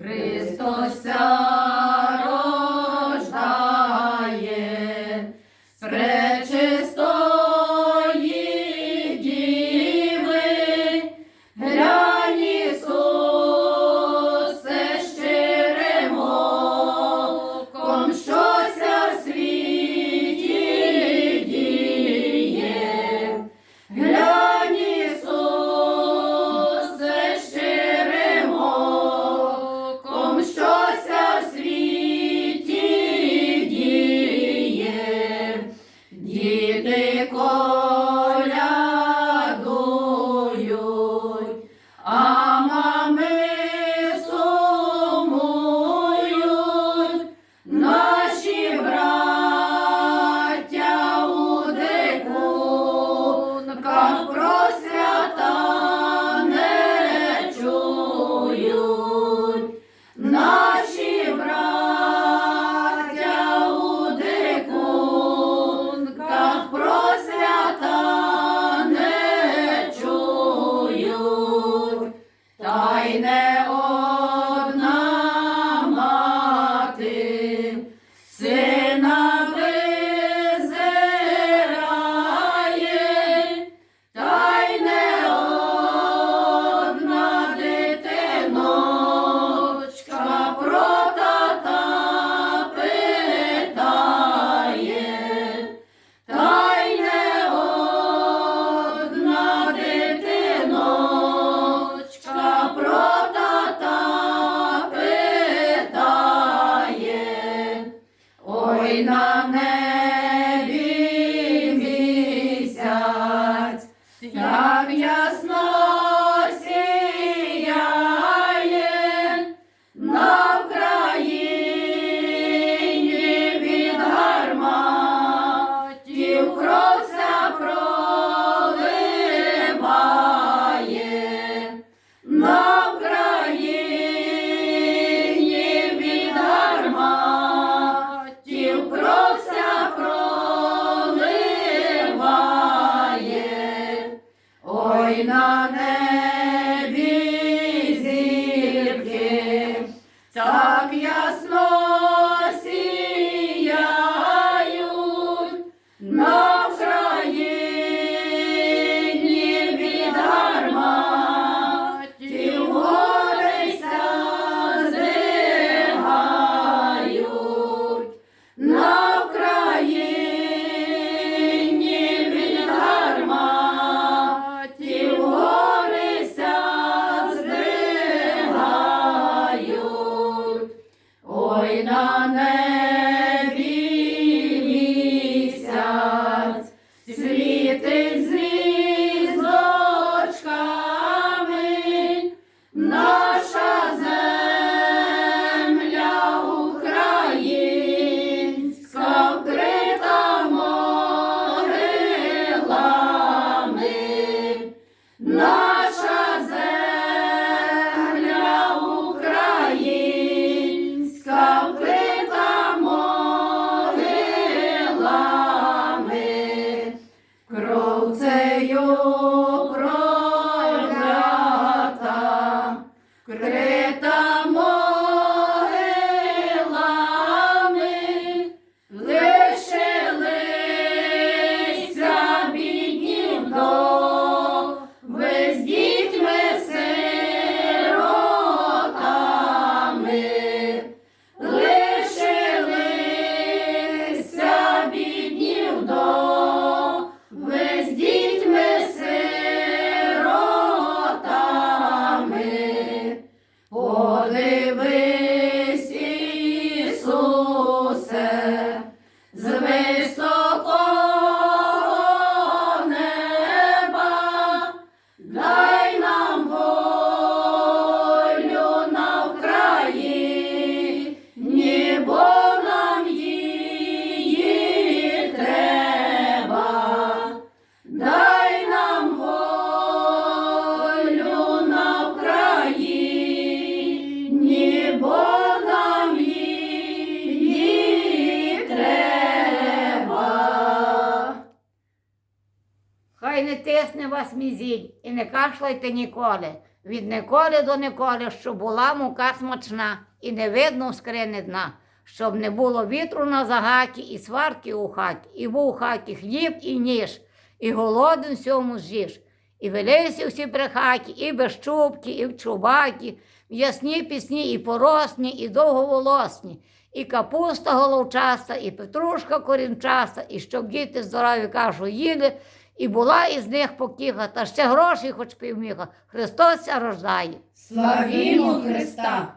Христос Та Yeah. ஞான 그러 Cristo. Тисне вас мізіль і не кашляйте ніколи. від Николи до Николи, щоб була мука смачна і не видно в скрині дна, щоб не було вітру на загаті і сварки у хаті, і був у хаті хліб і ніж, і голоден сьому з'їж. І велися всі при хаті, і без чубки, і в чубаті, в ясні пісні, і поросні, і довговолосні, і капуста головчаста, і петрушка корінчаста, і щоб діти здорові кашу їли, і була із них покіха, та ще гроші, хоч півміха. Христос рождає. Славімо Христа!